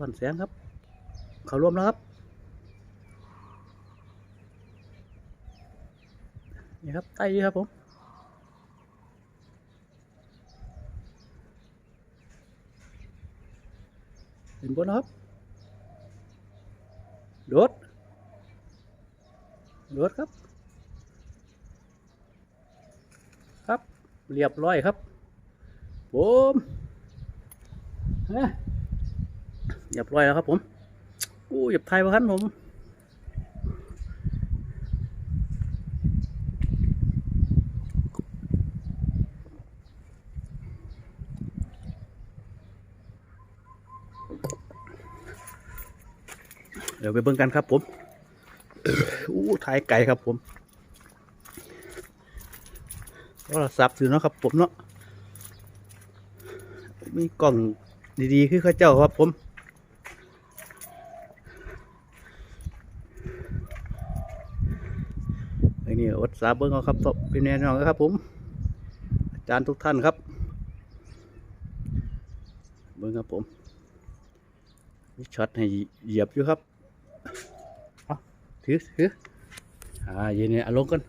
ถอนแสงครับ เขาร่วมแล้วครับ นี่ครับไต่อยู่ครับผมเห็นบนครับโดดโดดครับ ครับ เรียบร้อยครับผมฮะ เรียบร้อยแล้วครับผมอู้หยับไทยมาคันผมเดี๋ยวไปเบิ่งกันครับผม อู้ถ่ายไก่ครับผมโทรศัพท์ถือเนาะครับผมเนาะ มีกล่องดีๆ คือข้าเจ้าครับผม ไอ้ นี่อดสาเบิ้งเอาครับต่อเป็นแน่นอนครับ ผม อาจารย์ทุกท่านครับ เบิ้งครับผมมีช็อตให้เหยียบอยู่ครับเอาถือถืออ่าเย็นเนี่ยลงกัน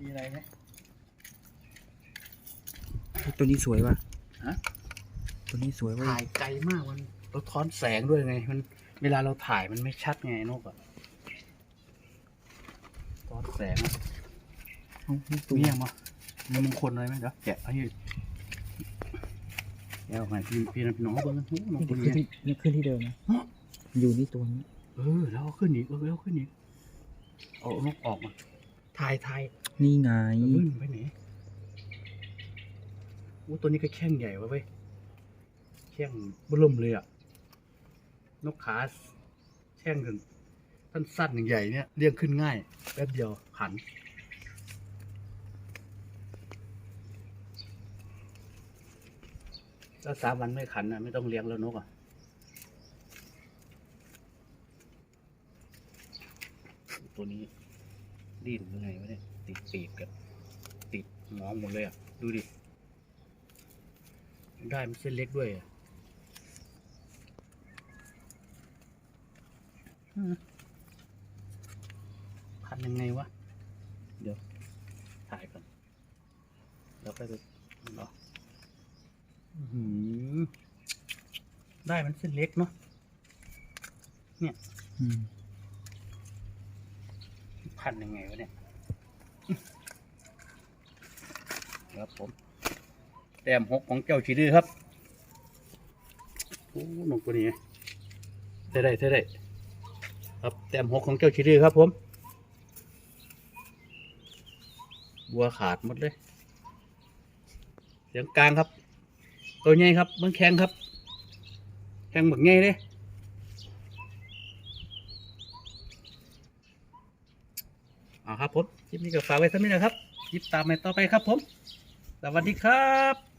มีอะไรไหมตัวนี้สวยว่ะฮะ ตัวนี้สวยว่ะถ่ายไกลมากมันเราท้อนแสงด้วยไง มัน เวลาเราถ่ายมันไม่ชัดไงนกอะท้อนแสงอะเอ้านี่ตัวมีอย่างมามีมงคลอะไรไหมเดี๋ยวแกะเอาอยู่แกะออกมาพี่พี่พี่น้องเบิ้งหูนกนี่ตัวขึ้นนี้ที่นี่ขึ้นที่เดิมนะอยู่นี่ตัวนี้เออแล้วเอาขึ้นอีกเออแล้วขึ้นอีกเอานกออกมาถ่ายถ่าย นี่ไงมึนไปไหนโอ้ตัวนี้ก็แข้งใหญ่วะเว้ยแข้งบิ่มเลยอะ นกขาแข้งถึงสั้นสั้นๆอย่างใหญ่เนี่ยเลี้ยงขึ้นง่าย แป๊บเดียวหันถ้าสามวันไม่ขันนะไม่ต้องเลี้ยงแล้วนกอะตัวนี้ ดิ้นยังไงวะเนี่ยติดปีกกับติดหมองหมดเลยอะ ดูดิ ได้มันเส้นเล็กด้วยอะอืมพันยังไงวะ เดี๋ยว ถ่ายก่อน แล้วก็ไปรออื้อหือได้มันเส้นเล็กเนาะอืม พันยังไงวะเนี่ยครับผมแต้มหกของเจ้าชีดื้อครับโอ้นกตัวนี้เท่ได้เท่ได้ครับแต้มหกของเจ้าชีดื้อครับผมบัวขาดหมดเลยเสียงกลางครับ ตัวใหญ่ครับเมืองแข็งครับแข็งหมึกใหญ่เลย อาครับผมคลิปนี้ก็ฝากไว้เท่านี้นะครับคลิปตามไปต่อไปครับผม สวัสดีครับ